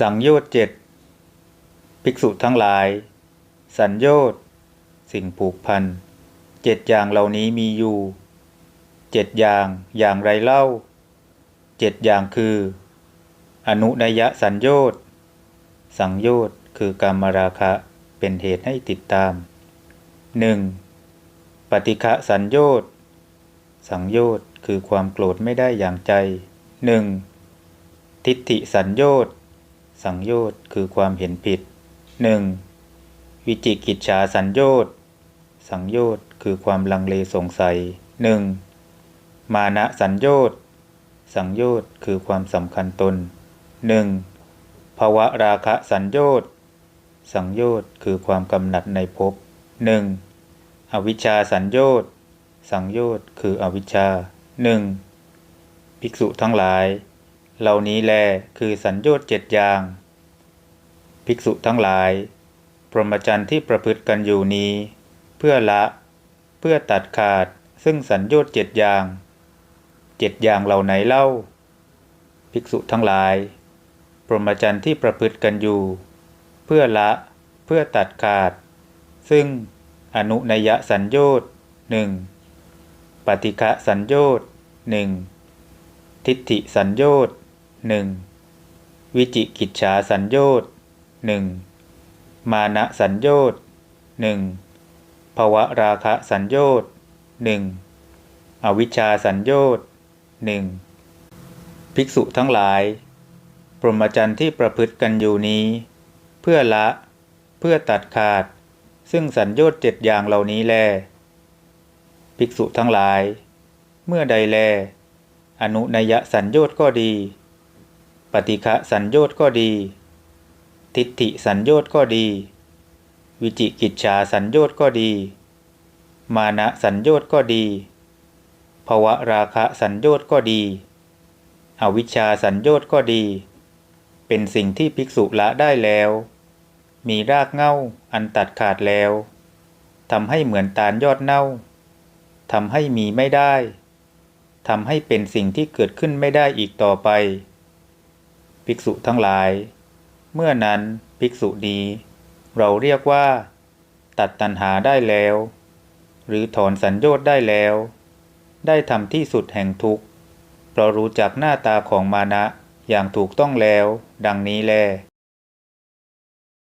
สังโยชน์เจ็ดภิกษุทั้งหลาย สัญโยชน์สิ่งผูกพันเจ็ดอย่างเหล่านี้มีอยู่เจ็ดอย่างอย่างไรเล่าเจ็ดอย่างคือ อนุนยสัญโยชน์สังโยชน์คือกามราคะเป็นเหตุให้ติดตามหนึ่งปฏิฆะสัญโยชน์สังโยชน์คือความโกรธไม่ได้อย่างใจหนึ่งทิฏฐิสัญโยชน์ สังโยชน์คือความเห็นผิดหนึ่งวิจิกิจฉาสัญโยชน์สังโยชน์คือความลังเลสงสัยหนึ่งมานะสัญโยชน์สังโยชน์คือความสำคัญตนหนึ่งภวะราคะสัญโยชน์สังโยชน์คือความกำหนัดในภพหนึ่งอวิชชาสัญโยชน์สังโยชน์คืออวิชชาหนึ่งภิกษุทั้งหลาย เหล่านี้แลคือสัญโยชน์เจ็ดอย่าง ภิกษุทั้งหลาย พรหมจรรย์ที่ประพฤติกันอยู่นี้ เพื่อละ เพื่อตัดขาดซึ่งสัญโยชน์เจ็ดอย่างเจ็ดอย่างเหล่าไหนเล่า ภิกษุทั้งหลาย พรหมจรรย์ที่ประพฤติกันอยู่ เพื่อละ เพื่อตัดขาด ซึ่งอนุนยสัญโยชน์หนึ่งปฏิฆะสัญโยชน์หนึ่งทิฏฐิสัญโยชน์ หนึ่งวิจิกิจฉาสัญโยต์หนึ่งมานะสัญโยต์หนึ่งภวะราคะสัญโยต์หนึ่งอวิชชาสัญโยต์หนึ่งภิกษุทั้งหลายพรมจรรย์ที่ประพฤติกันอยู่นี้ เพื่อละ เพื่อตัดขาด ซึ่งสัญโยต์เจ็ดอย่างเหล่านี้แล ภิกษุทั้งหลาย เมื่อใดแล อนุนยสัญโยต์ก็ดี ฏิฆะสัญโยชน์ก็ดี ทิฏฐิสัญโยชน์ก็ดี วิจิกิจฉาสัญโยชน์ก็ดี มานะสัญโยชน์ก็ดีภวะราคะสัญโยชน์ก็ดี อวิชชาสัญโยชน์ก็ดี เป็นสิ่งที่ภิกษุละได้แล้ว มีรากเง้าอันตัดขาดแล้วทำให้เหมือนตาลยอดเน่าทำให้มีไม่ได้ทำให้เป็นสิ่งที่เกิดขึ้นไม่ได้อีกต่อไป ภิกษุทั้งหลาย เมื่อนั้นภิกษุนี้ เราเรียกว่า ตัดตัณหาได้แล้ว หรือถอนสัญโยชน์ได้แล้ว ได้ทำที่สุดแห่งทุกข์เพราะรู้จักหน้าตาของมานะอย่างถูกต้องแล้ว ดังนี้แล